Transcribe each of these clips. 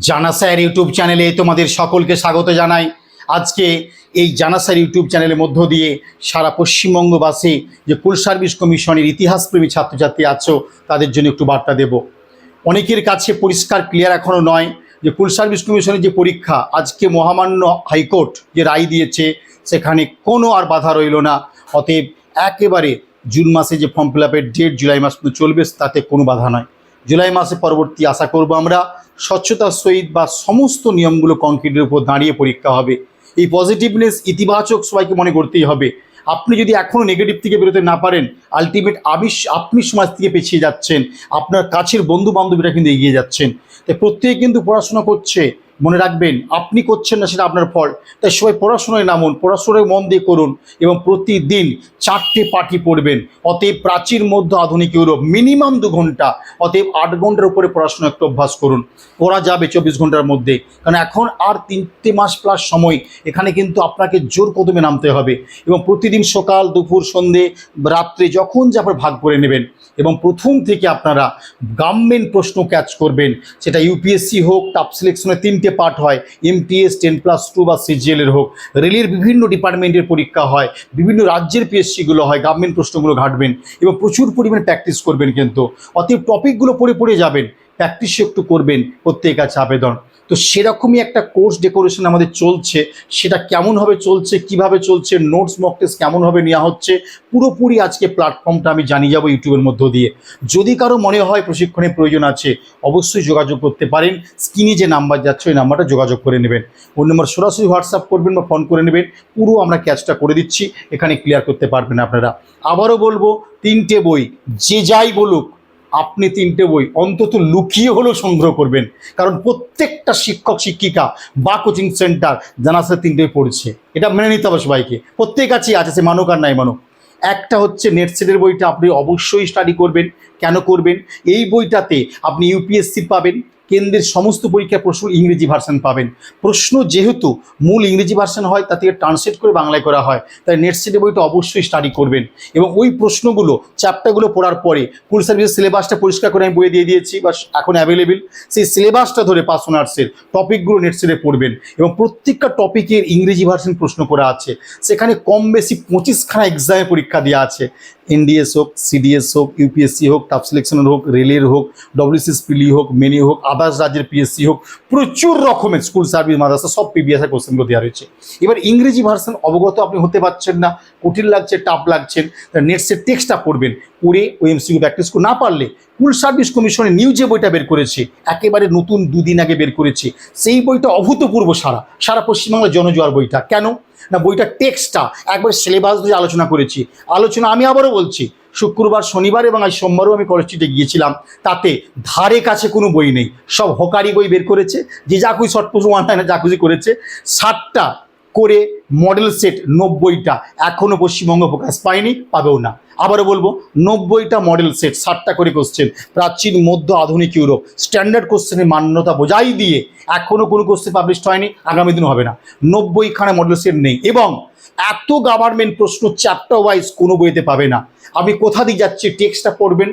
জানাসার YouTube চ্যানেলে তোমাদের সকলকে স্বাগত জানাই। আজকে এই জানাসার ইউটিউব চ্যানেলের মধ্য দিয়ে সারা পশ্চিমবঙ্গবাসী যে কুল সার্ভিস কমিশনের ইতিহাসপ্রেমী ছাত্রছাত্রী আছো, তাদের জন্য একটু বার্তা দেব। অনেকের কাছে পরিষ্কার ক্লিয়ার এখনও নয় যে কুল সার্ভিস কমিশনের যে পরীক্ষা, আজকে মহামান্য হাইকোর্ট যে রায় দিয়েছে, সেখানে কোনো আর বাধা রইল না। অতএব একেবারে জুন মাসে যে ফর্ম ফিল আপের ডেট জুলাই মাস চলবে, তাতে কোনো বাধা নয়। জুলাই মাসে পরবর্তী আশা করব আমরা, স্বচ্ছতার সহিত বা সমস্ত নিয়মগুলো কংক্রিটের উপর দাঁড়িয়ে পরীক্ষা হবে। এই পজিটিভনেস ইতিবাচক সবাইকে মনে করতেই হবে। আপনি যদি এখনও নেগেটিভ থেকে বেরোতে না পারেন আলটিমেট আবিস আপনি সমাজ থেকে পেছিয়ে যাচ্ছেন। আপনার কাছের বন্ধু বান্ধবীরা কিন্তু এগিয়ে যাচ্ছেন। তাই প্রত্যেকে কিন্তু পড়াশোনা করছে মনে রাখবেন, আপনি করছেন না সেটা আপনার ফল তাই সবাই পড়াশোনায় নামুন পড়াশোনায় মন দিয়ে করুন এবং প্রতিদিন চারটে পাঠি পড়বেন। অতএব প্রাচীর, মধ্য, আধুনিক ইউরোপ মিনিমাম দু ঘণ্টা। অতএব আট ঘণ্টার উপরে পড়াশোনা একটু অভ্যাস করুন। পড়া যাবে চব্বিশ ঘণ্টার মধ্যে। কারণ এখন আর তিনটে মাস প্লাস সময়, এখানে কিন্তু আপনাকে জোর কদমে নামতে হবে। এবং প্রতিদিন সকাল, দুপুর, সন্ধে, রাত্রে যখন যা ভাগ করে নেবেন এবং প্রথম থেকে আপনারা গভর্নমেন্ট প্রশ্ন ক্যাচ করবেন। সেটা ইউপিএসসি হোক টাপ সিলেকশনের তিনটে পার্ট হয়। এমটিএস টেন প্লাস টু বা সিজিএলের হোক। রেলের বিভিন্ন ডিপার্টমেন্টের পরীক্ষা হয়। বিভিন্ন রাজ্যের পিএসসিগুলো হয়। গভর্নমেন্ট প্রশ্নগুলো ঘাটবেন এবং প্রচুর পরিমাণে প্র্যাকটিস করবেন কিন্তু। অতএব টপিকগুলো পড়ে পড়ে যাবেন। প্র্যাকটিস একটু করবেন। প্রত্যেক কাছে আবেদন। তো সেরকমই একটা কোর্স ডেকোরেশন আমাদের চলছে, সেটা কেমনভাবে চলছে, কীভাবে চলছে নোটস মক টেস্ট কেমনভাবে নেওয়া হচ্ছে, পুরোপুরি আজকে প্ল্যাটফর্মটা আমি জানিয়ে যাব ইউটিউবের মধ্য দিয়ে। যদি কারও মনে হয় প্রশিক্ষণের প্রয়োজন আছে, অবশ্যই যোগাযোগ করতে পারেন। স্ক্রিনে যে নাম্বার যাচ্ছে, ওই নাম্বারটা যোগাযোগ করে নেবেন। ওই নম্বর সরাসরি হোয়াটসঅ্যাপ করবেন বা ফোন করে নেবেন। পুরো আমরা ক্যাচটা করে দিচ্ছি, এখানে ক্লিয়ার করতে পারবেন আপনারা। আবারও বলব, তিনটে বই, যে যাই বলুক আপনি তিনটে বই অন্তত লুকিয়ে হলেও সংগ্রহ করবেন। কারণ প্রত্যেকটা শিক্ষক, শিক্ষিকা বা কোচিং সেন্টার জানাসে তিনটে পড়ছে, এটা মেনে নিতে হবে সবাইকে। প্রত্যেক কাছেই আছে সে মানুক আর নাই মানুক। একটা হচ্ছে নেট সেটের বইটা আপনি অবশ্যই স্টাডি করবেন। কেন করবেন? এই বইটাতে আপনি ইউপিএসসি পাবেন কেন্দ্রের সমস্ত পরীক্ষার প্রশ্ন ইংরেজি ভার্সন পাবেন। প্রশ্ন যেহেতু মূল ইংরেজি ভার্সন হয় তা থেকে ট্রান্সলেট করে বাংলায় করা হয়, তাই নেট সেটের বইটা অবশ্যই স্টাডি করবেন। এবং ওই প্রশ্নগুলো চ্যাপ্টারগুলো পড়ার পরে ফুল সার্ভিসের সিলেবাসটা পরিষ্কার করে আমি বইয়ে দিয়ে দিয়েছি বা এখন অ্যাভেলেবেল সেই সিলেবাসটা ধরে পাস অনার্সের টপিকগুলো নেট সেটে পড়বেন। এবং প্রত্যেকটা টপিকের ইংরেজি ভার্সন প্রশ্ন করা আছে। সেখানে কম বেশি পঁচিশখানা এক্সামে পরীক্ষা দেওয়া আছে। এনডিএস হোক, সিডিএস হোক, ইউপিএসসি হোক টাফ সিলেকশনের হোক রেলের হোক ডব্লিউসিএস পিলি হোক মেনি হোক আদার্স রাজ্যের পিএসসি হোক, প্রচুর রকমের স্কুল সার্ভিস মাদ্রাসা, সব পিবিএসের কোশ্চেনগুলো দেওয়া রয়েছে। এবার ইংরেজি ভার্সন অবগত আপনি হতে পারছেন না, কঠিন লাগছে টাফ লাগছেন নেটসের টেক্সটটা পড়বেন, পড়ে ওই এমসিকিউ প্র্যাকটিস না পারলে স্কুল সার্ভিস কমিশনের নিউ যে বইটা বের করেছে, একেবারে নতুন দুদিন আগে বের করেছে। সেই বইটা অভূতপূর্ব সারা সারা পশ্চিমবাংলার জনজোয়ার বইটা। কেন? না, বইটা টেক্সটটা। একবার সিলেবাস দিয়ে আলোচনা করেছি। আলোচনা আমি আবারও বলছি, শুক্রবার, শনিবার এবং আজ সোমবারও আমি কলেজ স্ট্রিটে গিয়েছিলাম। তাতে ধারে কাছে কোনো বই নেই। সব হকারি বই বের করেছে, যে যা খুশি শর্ট পুজো ওয়ান লাইনে যা খুশি করেছে। ষাটটা করে মডেল সেট নব্বইটা এখনও পশ্চিমবঙ্গ প্রকাশ পায়নি, পাবেও না। আবারও বলব, নব্বইটা মডেল সেট ষাটটা করে কোশ্চেন প্রাচীন, মধ্য, আধুনিক ইউরোপ। স্ট্যান্ডার্ড কোশ্চেনের মান্যতা বোঝাই দিয়ে এখনও কোনো কোশ্চেন পাবলিশড হয়নি, আগামী দিনও হবে না। নব্বইখানা মডেল সেট নেই এবং এত গভর্নমেন্ট প্রশ্ন চ্যাপ্টার ওয়াইজ কোনো বইতে পাবে না। আপনি কোথা দিয়ে যাচ্ছি টেক্সটটা পড়বেন।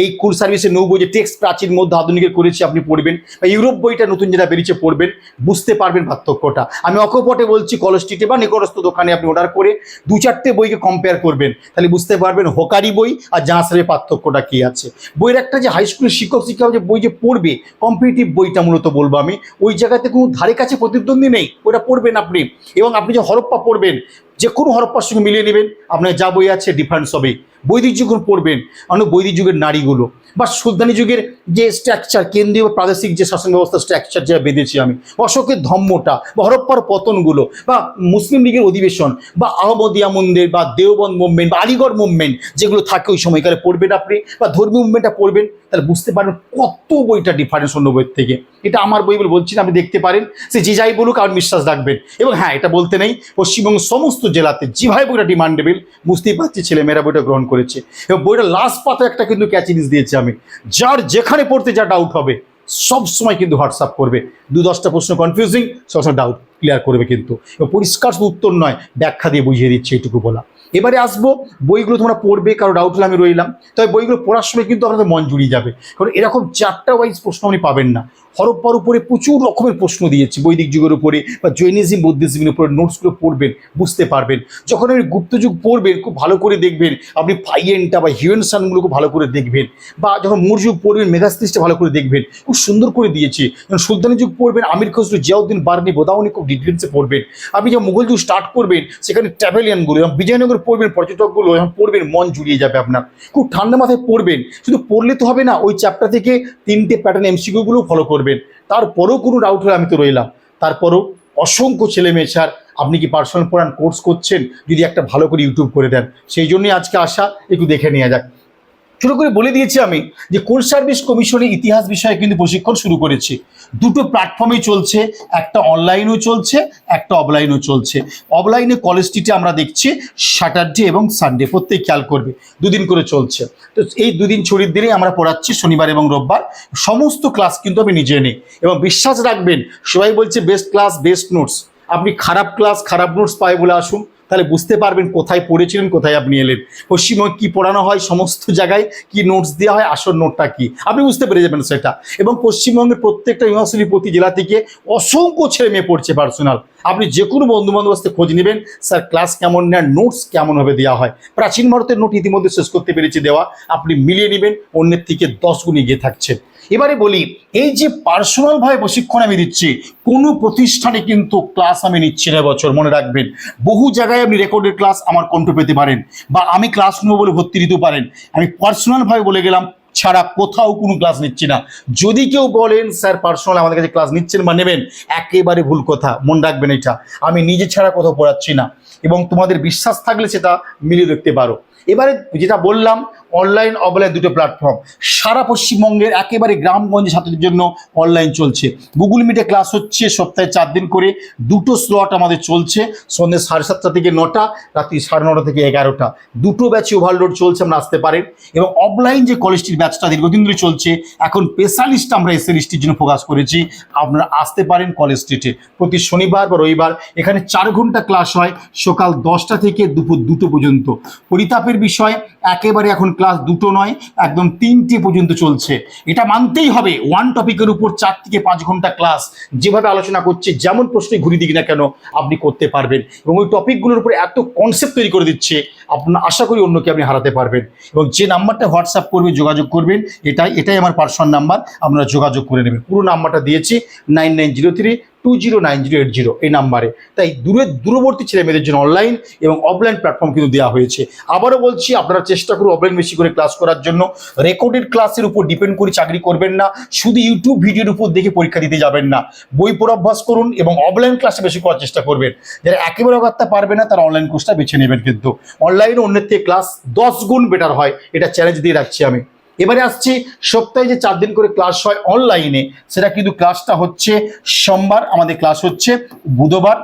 এই কুল সার্ভিসের নৌ বই যে টেক্সট প্রাচীর মধ্যে আধুনিকের করেছি আপনি পড়বেন বা ইউরোপ বইটা নতুন যেটা বেরিয়েছে পড়বেন, বুঝতে পারবেন পার্থক্যটা। আমি অকপটে বলছি কলেজ স্ট্রিটে বা নিকটস্থ দোকানে আপনি অর্ডার করে দু চারটে বইকে কম্পেয়ার করবেন। তাহলে বুঝতে পারবেন হোকারি বই আর জাহাজের পার্থক্যটা কী আছে। বইয়ের একটা যে হাই স্কুলের শিক্ষক শিক্ষক যে বই যে পড়বে কম্পিটিটিভ বইটা মূলত বলব আমি, ওই জায়গাতে কোনো ধারে কাছে প্রতিদ্বন্দ্বী নেই ওটা পড়বেন আপনি। এবং আপনি যে হরপ্পা পড়বেন যে কোনো হরপ্পার সঙ্গে মিলিয়ে নেবেন, আপনার যা বই আছে ডিফারেন্স হবে। বৈদিক যুগ পড়বেন অনেক বৈদিক যুগের নারীগুলো। বা সুলতানি যুগের যে স্ট্রাকচার কেন্দ্রীয় প্রাদেশিক যে শাসন ব্যবস্থা স্ট্রাকচার যা বেঁধেছি আমি, অশোকের ধম্মটা, বা হরপ্পার পতনগুলো, বা মুসলিম লীগের অধিবেশন, বা আহমদিয়া মন্দির, বা দেওবন্দ মুভমেন্ট বা আলিগড় মুভমেন্ট যেগুলো থাকে ওই সময়কালে পড়বেন আপনি, বা ধর্মীয় মুভমেন্টটা পড়বেন, তাহলে বুঝতে পারবেন কত বইটা ডিফারেন্স অন্য বইয়ের থেকে। এটা আমার বই বলে বলছি না, আপনি দেখতে পারেন, সে যে যাই বলুক, আর বিশ্বাস রাখবেন। এবং হ্যাঁ এটা বলতে নেই, পশ্চিমবঙ্গের সমস্ত জেলাতে যেভাবে বইটা ডিমান্ডেবল বুঝতেই পারছি ছেলেমেয়েরা বইটা গ্রহণ করেছে। এবং বইটা লাস্ট পাতে একটা কিন্তু ক্যাচিনিস দিয়েছি আমি। যার যেখানে পড়তে যা ডাউট হবে, সব সময় কিন্তু হোয়াটসঅ্যাপ করবে। দু দশটা প্রশ্ন কনফিউজিং সবসময় ডাউট ক্লিয়ার করবে কিন্তু। পরিষ্কার উত্তর নয়, ব্যাখ্যা দিয়ে বুঝিয়ে দিচ্ছে এটুকু বলা। এবারে আসব, বইগুলো তোমরা পড়বে, কারও ডাউট হলে আমি রইলাম। তবে বইগুলো পড়ার সময় কিন্তু আপনাদের মন জুড়িয়ে যাবে। কারণ এরকম চারটা ওয়াইজ প্রশ্ন আপনি পাবেন না। হরপ্পার উপরে প্রচুর রকমের প্রশ্ন দিয়েছি বৈদিক যুগের উপরে বা জৈনিজম, বুদ্ধিজমের উপরে নোটসগুলো পড়বেন, বুঝতে পারবেন। যখন আপনি গুপ্ত যুগ পড়বেন, খুব ভালো করে দেখবেন। আপনি ফাইয়েনটা বা হিউয়েনসানগুলো খুব ভালো করে দেখবেন। বা যখন মৌর্য যুগ পড়বেন, মেগাস্তিসটা ভালো করে দেখবেন। খুব সুন্দর করে দিয়েছি। যখন সুলতানি যুগ পড়বেন, আমির খসরু, জিয়াউদ্দিন বার্নি, বোদাউনি খুব ডিটেলসে পড়বেন। আপনি যখন মুঘল যুগ স্টার্ট করবেন, সেখানে ট্রাভেলিয়ানগুলো যখন বিজয়নগর পড়বেন, পর্যটকগুলো যখন পড়বেন, মন জুড়িয়ে যাবে আপনার। খুব ঠান্ডা মাথায় পড়বেন, শুধু পড়লে তো হবে না, ওই চ্যাপ্টার থেকে তিনটে প্যাটার্ন এমসিকিউগুলো ফলো করবেন। তারপরেও কোনো ডাউট হলে আমি তো রইলাম। তারপরেও অসংখ্য ছেলে মেয়ে স্যার, আপনি কি পার্সোনাল পড়ান কোর্স করছেন? যদি একটা ভালো করে ইউটিউব করে দেন। সেই জন্যই আজকে আসা একটু দেখে নেওয়া যাক। শুরু করে বলে দিয়েছি আমি যে কোল সার্ভিস কমিশনের ইতিহাস বিষয়ে কিন্তু প্রশিক্ষণ শুরু করেছি। দুটো প্ল্যাটফর্মেই চলছে, একটা অনলাইনও চলছে, একটা অফলাইনও চলছে। অফলাইনে কলেজ স্ট্রিটে আমরা দেখছি স্যাটারডে এবং সানডে প্রত্যেক খেয়াল করবে, দুদিন করে চলছে। তো এই দুদিন ছড়ির দিনেই আমরা পড়াচ্ছি শনিবার এবং রোববার। সমস্ত ক্লাস কিন্তু আমি নিজে নিই এবং বিশ্বাস রাখবেন, সবাই বলছে বেস্ট ক্লাস বেস্ট নোটস আপনি খারাপ ক্লাস খারাপ নোটস পায় বলে আসুন। তাহলে বুঝতে পারবেন কোথায় পড়েছিলেন, কোথায় আপনি এলেন। পশ্চিমবঙ্গে কী পড়ানো হয়, সমস্ত জায়গায় কি নোটস দেওয়া হয়, আসল নোটটা কি? আপনি বুঝতে পেরে যাবেন সেটা। এবং পশ্চিমবঙ্গের প্রত্যেকটা ইউনিভার্সিটি প্রতি জেলা থেকে অসংখ্য ছেলে মেয়ে পড়ছে পার্সোনাল আপনি যে কোনো বন্ধু বান্ধব আসতে খোঁজ নেবেন, স্যার ক্লাস কেমন নেন নোটস কেমনভাবে দেওয়া হয়। প্রাচীন ভারতের নোট ইতিমধ্যে শেষ করতে পেরেছি দেওয়া। আপনি মিলিয়ে নেবেন, অন্যের থেকে দশ গুণ এগিয়ে থাকছেন। এবারে বলি, এই যে পার্সোনালভাবে প্রশিক্ষণ আমি দিচ্ছি, কোনো প্রতিষ্ঠানে কিন্তু ক্লাস আমি নিচ্ছি না বছর মনে রাখবেন। বহু জায়গায় আপনি রেকর্ডেড ক্লাস আমার কণ্ঠ পেতে পারেন বা আমি ক্লাস নেব বলে ভর্তি নিতে পারেন। আমি পার্সোনালভাবে বলে গেলাম, ছাড়া কোথাও কোনো ক্লাস নিচ্ছি না। যদি কেউ বলেন, স্যার পার্সোনাল আমাদের কাছে ক্লাস নিচ্ছেন বা নেবেন, একেবারে ভুল কথা, মন রাখবেন এটা। আমি নিজে ছাড়া কোথাও পড়াচ্ছি না। এবং তোমাদের বিশ্বাস থাকলে সেটা মিলিয়ে দেখতে পারো। এবারে যেটা বললাম অনলাইন অফলাইন দুটো প্ল্যাটফর্ম সারা পশ্চিমবঙ্গের একেবারে গ্রামগঞ্জে ছাত্রদের জন্য অনলাইন চলছে। গুগল মিটে ক্লাস হচ্ছে সপ্তাহে চার দিন করে। দুটো স্লট আমাদের চলছে। সন্ধ্যে সাড়ে সাতটা থেকে নটা, রাত্রি সাড়ে নটা থেকে এগারোটা। দুটো ব্যাচে ওভারলোড চলছে, আমরা আসতে পারেন। এবং অফলাইন যে কলেজটির ব্যাচটা দীর্ঘদিন ধরে চলছে, এখন স্পেশালিস্ট আমরা এসএ লিস্টের জন্য ফোকাস করেছি। আপনারা আসতে পারেন কলেজ স্ট্রিটে প্রতি শনিবার বা রবিবার এখানে চার ঘণ্টা ক্লাস হয় সকাল দশটা থেকে দুপুর দুটো পর্যন্ত। পরিতাপের বিষয় একেবারে এখন ক্লাস দুটো নয়, একদম তিনটে পর্যন্ত চলছে। এটা মানতেই হবে ওয়ান টপিকের উপর চার থেকে পাঁচ ঘণ্টা ক্লাস যেভাবে আলোচনা করছে, যেমন প্রশ্নে ঘুরি দিক না কেন, আপনি করতে পারবেন। এবং ওই টপিকগুলোর উপরে এত কনসেপ্ট তৈরি করে দিচ্ছে, আপনার আশা করি অন্যকে আপনি হারাতে পারবেন। এবং যে নাম্বারটা হোয়াটসঅ্যাপ করবে, যোগাযোগ করবেন, এটাই এটাই আমার পার্সোনাল নাম্বার আপনারা যোগাযোগ করে নেবেন। পুরো নাম্বারটা দিয়েছি nine nine zero three two zero nine zero eight zero এই নাম্বারে। তাই দূরের দূরবর্তী ছেলে মেয়েদের জন্য অনলাইন এবং অফলাইন প্ল্যাটফর্ম কিন্তু দেওয়া হয়েছে। আবারও বলছি, আপনারা চেষ্টা করুন অফলাইন বেশি করে ক্লাস করার জন্য। রেকর্ডেড ক্লাসের উপর ডিপেন্ড করে চাকরি করবেন না। শুধু ইউটিউব ভিডিওর উপর দেখে পরীক্ষা দিতে যাবেন না। বই পড়া অভ্যাস করুন এবং অফলাইন ক্লাসে বেশি করার চেষ্টা করবেন। যারা একেবারে অগাত্তা পারবে না, তারা অনলাইন কোর্সটা বেছে নেবেন কিন্তু। অনলাইনে অন্যের থেকে ক্লাস দশ গুণ বেটার হয়। এটা চ্যালেঞ্জ দিয়ে রাখছি আমি। এবারে আসছি সপ্তাহে যে চার দিন করে ক্লাস হয় অনলাইনে সেটা কিন্তু ক্লাসটা হচ্ছে সোমবার, আমাদের ক্লাস হচ্ছে বুধবার।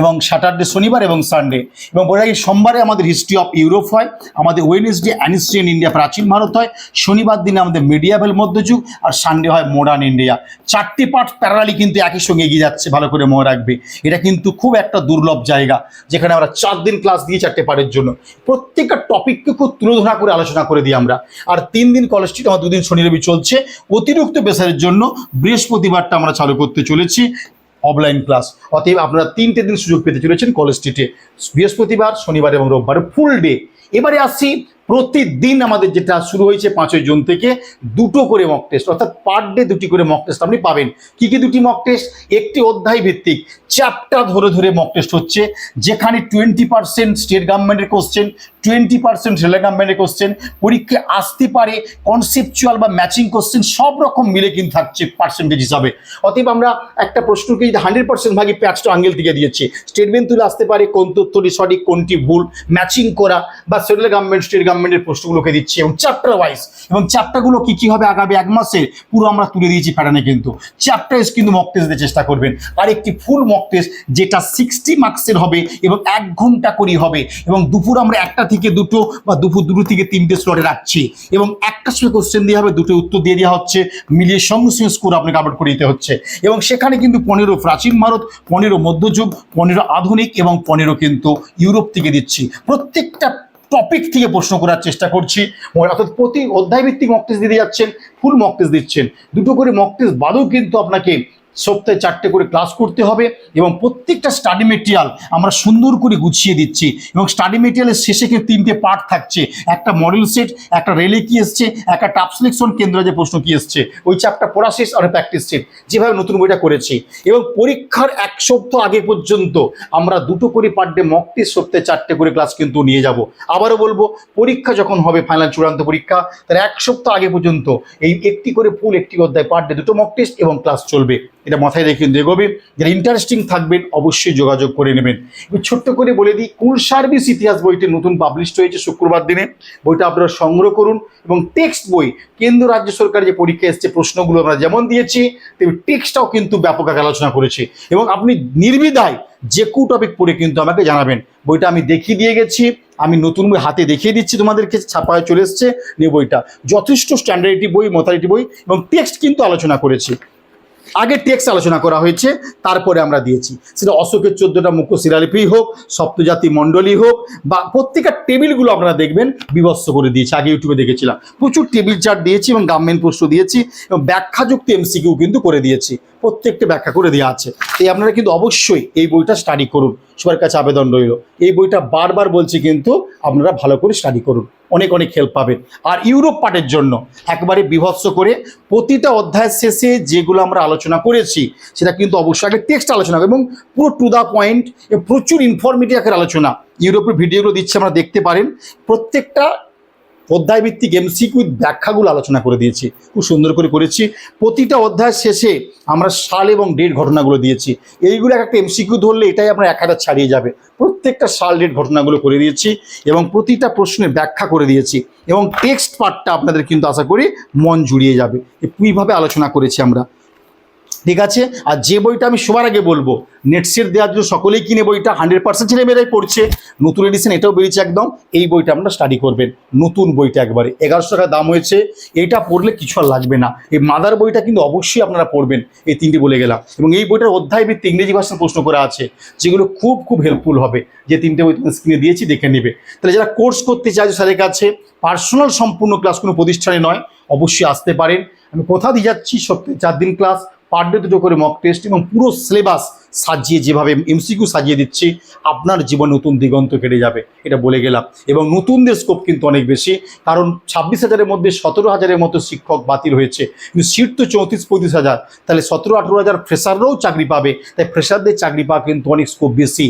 এবং স্যাটারডে শনিবার এবং সানডে এবং বলে রাখি, সোমবারে আমাদের হিস্ট্রি অফ ইউরোপ হয়, আমাদের ওয়েনেসডে অ্যানিস্ট্রিয়ান ইন্ডিয়া প্রাচীন ভারত হয়, শনিবার দিনে আমাদের মিডিয়াভেল মধ্যযুগ, আর সানডে হয় মডার্ন ইন্ডিয়া চারটি পার্ট প্যারালি কিন্তু একই সঙ্গে এগিয়ে যাচ্ছে, ভালো করে মনে রাখবে। এটা কিন্তু খুব একটা দুর্লভ জায়গা, যেখানে আমরা চার দিন ক্লাস দিয়ে চারটে পার্টের জন্য। প্রত্যেকটা টপিককে খুব তুলোধনা করে আলোচনা করে দিই আমরা। আর তিন দিন কলেজ স্ট্রিট আমার দুদিন শনি রবি চলছে। অতিরিক্ত পেশারের জন্য বৃহস্পতিবারটা আমরা চালু করতে চলেছি। Offline class. অতএব আপনারা তিনটে দিন সুযোগ পেতে চলেছেন কলেজ স্ট্রিটে। বৃহস্পতিবার, শনিবার এবং রোববার, ফুল ডে। এবারে আসছি প্রতিদিন আমাদের যেটা শুরু হয়েছে পাঁচই জুন থেকে দুটো করে মক টেস্ট অর্থাৎ পার ডে দুটি করে মক টেস্ট আপনি পাবেন। কি কি দুটি মক টেস্ট একটি অধ্যায় ভিত্তিক চ্যাপ্টার ধরে ধরে মক টেস্ট হচ্ছে, যেখানে টোয়েন্টি পার্সেন্ট স্টেট গভর্নমেন্টের কোশ্চেন টোয়েন্টি পার্সেন্ট রেলওয়ে গভর্নমেন্টের কোশ্চেন পরীক্ষায় আসতে পারে কনসেপচুয়াল বা ম্যাচিং কোশ্চেন সব রকম মিলে কিন্তু থাকছে পার্সেন্টেজ হিসাবে। অতএব আমরা একটা প্রশ্নকে যদি হান্ড্রেড পার্সেন্ট ভাগে প্যাচটা আঙ্গেল থেকে দিয়েছি স্টেটমেন্ট তুলে আসতে পারে কোন তথ্যটি সঠিক, কোনটি ভুল ম্যাচিং করা বা সেন্ট্রাল গভর্নমেন্ট স্টেট এক্সামিনের প্রশ্নগুলোকে দিচ্ছি এবং চ্যাপ্টার ওয়াইজ এবং চ্যাপ্টারগুলো কি কি হবে আগামী এক মাসে, পুরো আমরা তুলে দিয়েছি প্যাটার্নে কিন্তু। চ্যাপ্টার কিন্তু মক টেস্ট দিতে চেষ্টা করবেন। আর একটি ফুল মক টেস্ট যেটা সিক্সটি মার্কসের হবে এবং এক ঘণ্টা করেই হবে। এবং দুপুর আমরা একটা থেকে দুটো বা দুপুর দুটো থেকে তিনটে স্লটে রাখছি। এবং একটা সময় কোশ্চেন দেওয়া হবে দুটো উত্তর দিয়ে দেওয়া হচ্ছে। মিলিয়ে সঙ্গে সঙ্গে স্কোর আপনাকে আপলোড করে দিতে হচ্ছে। এবং সেখানে কিন্তু পনেরো প্রাচীন ভারত, পনেরো মধ্যযুগ, পনেরো আধুনিক এবং পনেরো কিন্তু ইউরোপ থেকে দিচ্ছি। প্রত্যেকটা টপিক থেকে প্রশ্ন করার চেষ্টা করছি। অর্থাৎ প্রতি অধ্যায়ভিত্তিক মক দিতে যাচ্ছেন ফুল মক দিচ্ছেন। দুটো করে মক বাদেও কিন্তু আপনাকে সপ্তাহে চারটে করে ক্লাস করতে হবে এবং প্রত্যেকটা স্টাডি মেটেরিয়াল আমরা সুন্দর করে গুছিয়ে দিচ্ছি এবং স্টাডি মেটেরিয়ালের শেষে কিন্তু তিনটে পার্ট থাকছে। একটা মডেল সেট একটা রেলে কি এসছে, একটা টাপ সিলেকশন কেন্দ্র যে প্রশ্ন কি এসছে। ওই চ্যাপ্টার পড়া শেষ আর প্র্যাকটিস সেট যেভাবে নতুন বইটা করেছি। এবং পরীক্ষার এক সপ্তাহ আগে পর্যন্ত আমরা দুটো করে পার ডে মক সপ্তাহে চারটে করে ক্লাস কিন্তু নিয়ে যাব। আবারও বলব, পরীক্ষা যখন হবে ফাইনাল চূড়ান্ত পরীক্ষা তার এক সপ্তাহ আগে পর্যন্ত এই একটি করে ফুল একটি অধ্যায় পার ডে দুটো মক টেস্ট এবং ক্লাস চলবে। এটা মাথায় রেখে এগোবে যারা ইন্টারেস্টিং থাকবেন, অবশ্যই যোগাযোগ করে নেবেন। ছোট্ট করে বলে দিই কুল সার্ভিস ইতিহাস বইটি নতুন পাবলিশড হয়েছে শুক্রবার দিনে? বইটা আপনারা সংগ্রহ করুন এবং টেক্সট বই, কেন্দ্র রাজ্য সরকার যে পরীক্ষা এসছে, প্রশ্নগুলো আমরা যেমন দিয়েছি, তেমনি টেক্সটটাও কিন্তু ব্যাপক আলোচনা করেছি। এবং আপনি নির্বিধায় যে কু টপিক পড়ে কিন্তু আমাকে জানাবেন। বইটা আমি দেখিয়ে দিয়ে গেছি, আমি নতুন বই হাতে দেখিয়ে দিচ্ছি তোমাদেরকে, ছাপায় চলে এসছে নিয়ে বইটা। যথেষ্ট স্ট্যান্ডার্ডিটি বই মতারিটি বই এবং টেক্সট কিন্তু আলোচনা করেছি। আগে টেক্সট আলোচনা করা হয়েছে, তারপরে আমরা দিয়েছি। সেটা অশোকের চোদ্দটা মুখ্য শিলালিপি হোক, সপ্তজাতি মণ্ডলী হোক, বা প্রত্যেকটা টেবিলগুলো আপনারা দেখবেন বিভৎস করে দিয়েছি। আগে ইউটিউবে দেখেছিলাম। প্রচুর টেবিল চার্ট দিয়েছি এবং গাভমেন্ট প্রশ্ন দিয়েছি এবং ব্যাখ্যাযুক্ত এমসিকিউ কিন্তু করে দিয়েছি। প্রত্যেকটা ব্যাখ্যা করে দেওয়া আছে। এই আপনারা কিন্তু অবশ্যই এই বইটা স্টাডি করুন। সবার কাছে আবেদন রইল। এই বইটা বারবার বলছি কিন্তু আপনারা ভালো করে স্টাডি করুন। অনেক অনেক হেল্প পাবেন। আর ইউরোপ পার্টের জন্য একবারে বিভৎস করে প্রতিটা অধ্যায়ের শেষে যেগুলো আমরা আলোচনা করেছি, সেটা কিন্তু অবশ্যই আগে টেক্সট আলোচনা এবং পুরো টু দ্য পয়েন্ট প্রচুর ইনফরমেটিভ আকার আলোচনা। ইউরোপের ভিডিওগুলো দিচ্ছে আমরা দেখতে পারেন। প্রত্যেকটা অধ্যায় ভিত্তিক এমসিকিউ ব্যাখ্যাগুলো আলোচনা করে দিয়েছি, খুব সুন্দর করে করেছি। প্রতিটা অধ্যায় শেষে আমরা সাল এবং ডেট ঘটনাগুলো দিয়েছি। এইগুলো এক একটা এমসিকিউ ধরলে এটাই আপনার এক হাজার ছাড়িয়ে যাবে। প্রত্যেকটা সাল, ডেট ঘটনাগুলো করে দিয়েছি এবং প্রতিটা প্রশ্নের ব্যাখ্যা করে দিয়েছি এবং টেক্সট পার্টটা আপনাদের কিন্তু আশা করি মন জুড়িয়ে যাবে। এইভাবে আলোচনা করেছি আমরা। ঠিক আছে? আর যে বইটা আমি সবার আগে বলব নেটসেট দেওয়ার জন্য সকলেই কিনে বইটা হান্ড্রেড পার্সেন্ট ছেলেমেয়েরাই পড়ছে, নতুন এডিশন এটাও বেরিয়েছে একদম, এই বইটা আপনারা স্টাডি করবেন, নতুন বইটা একবারে, এগারোশো টাকা দাম হয়েছে, এটা পড়লে কিছু আর লাগবে না, এই মাদার বইটা কিন্তু অবশ্যই আপনারা পড়বেন, এই তিনটি বলে গেলাম, এবং এই বইটার অধ্যায় ভিত্তিক ইংরেজি ভাষার প্রশ্ন করা আছে, যেগুলো খুব খুব হেল্পফুল হবে, যে তিনটে বই স্ক্রিনে দিয়েছি, দেখে নেবে, তাহলে যারা কোর্স করতে চাইছে স্যারের কাছে পার্সোনাল সম্পূর্ণ ক্লাস কোনো প্রতিষ্ঠানে নয়, অবশ্যই আসতে পারেন, আমি কোথা দিয়ে যাচ্ছি সপ্তাহে চার দিন ক্লাস পার দুটো করে মক টেস্ট এবং পুরো সিলেবাস সাজিয়ে যেভাবে এমসিকিউ সাজিয়ে দিচ্ছি, আপনার জীবন নতুন দিগন্ত কেটে যাবে, এটা বলে গেলাম। এবং নতুনদের স্কোপ কিন্তু অনেক বেশি, কারণ ছাব্বিশ হাজারের মধ্যে সতেরো হাজারের মতো শিক্ষক বাতিল হয়েছে। কিন্তু সিট তো চৌত্রিশ, পঁয়ত্রিশ হাজার। তাহলে সতেরো, আঠেরো হাজার ফ্রেশাররাও চাকরি পাবে, তাই ফ্রেশারদের চাকরি পাওয়া কিন্তু অনেক স্কোপ বেশি।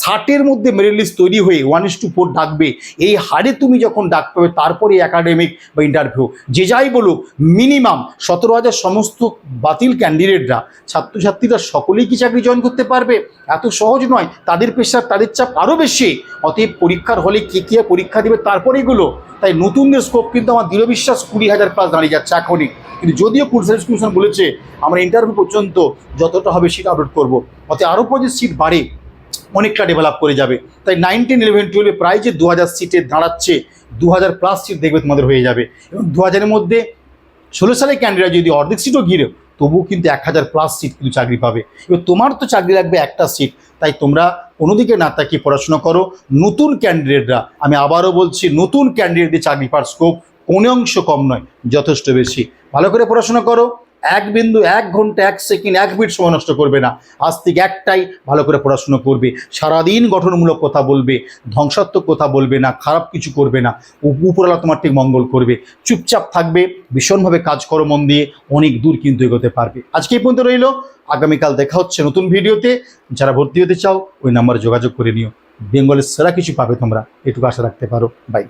ষাটের মধ্যে মেরিট লিস্ট তৈরি হয়ে ওয়ান ইস টু ফোর ডাকবে, এই হারে তুমি যখন ডাক পাবে, তারপরে একাডেমিক বা ইন্টারভিউ যে যাই বলুক মিনিমাম সতেরো হাজার সমস্ত বাতিল ক্যান্ডিডেটরা ছাত্রছাত্রীরা সকলেই কি চাকরি জয়েন করতে পারবে? এত সহজ নয়। তাদের পেশার, তাদের চাপ আরও বেশি। অতএব পরীক্ষার হলে কে কে পরীক্ষা দেবে তারপরে এগুলো। তাই নতুনদের স্কোপ কিন্তু আমার দৃঢ় বিশ্বাস কুড়ি হাজার প্লাস দাঁড়িয়ে যাচ্ছে এখনই। কিন্তু যদিও সার্ভিস কমিশন বলেছে, আমরা ইন্টারভিউ পর্যন্ত যতটা হবে সিট আপলোড করব। অতএব আরও পর্যন্ত সিট বাড়ে, অনেকটা ডেভেলপ করে যাবে। তাই নাইনটিন ইলেভেন টুয়েলভে প্রায় যে দু হাজার সিটে দাঁড়াচ্ছে দু হাজার প্লাস সিট দেখবে তোমাদের হয়ে যাবে। এবং দু হাজারের মধ্যে ষোলো সালে ক্যান্ডিডেট যদি অর্ধেক সিটও ঘিরে তবুও কিন্তু এক হাজার প্লাস সিট কিন্তু চাকরি পাবে। এবার তোমার তো চাকরি লাগবে একটা সিট তাই তোমরা কোনোদিকে না তাকিয়ে পড়াশোনা করো। নতুন ক্যান্ডিডেটরা আমি আবারও বলছি, নতুন ক্যান্ডিডেটদের চাকরি পাওয়ার স্কোপ কোনো অংশ কম নয়, যথেষ্ট বেশি। ভালো করে পড়াশোনা করো এক বিন্দু, এক ঘণ্টা, এক সেকেন্ড, এক মিনিট সময় নষ্ট করবে না। আজ থেকে একটাই ভালো করে পড়াশোনা করবে। সারাদিন গঠনমূলক কথা বলবে, ধ্বংসাত্মক কথা বলবে না, খারাপ কিছু করবে না। উপ- উপরওয়ালা তোমার ঠিক মঙ্গল করবে। চুপচাপ থাকবে, ভীষণভাবে কাজ করো মন দিয়ে, অনেক দূর কিন্তু এগোতে পারবে। আজকে এই পর্যন্ত রইল। আগামীকাল দেখা হচ্ছে নতুন ভিডিওতে। যারা ভর্তি হতে চাও, ওই নাম্বারে যোগাযোগ করে নিও। বেঙ্গলের সেরা কিছু পাবে তোমরা। এটুকু আশা রাখতে পারো। বাই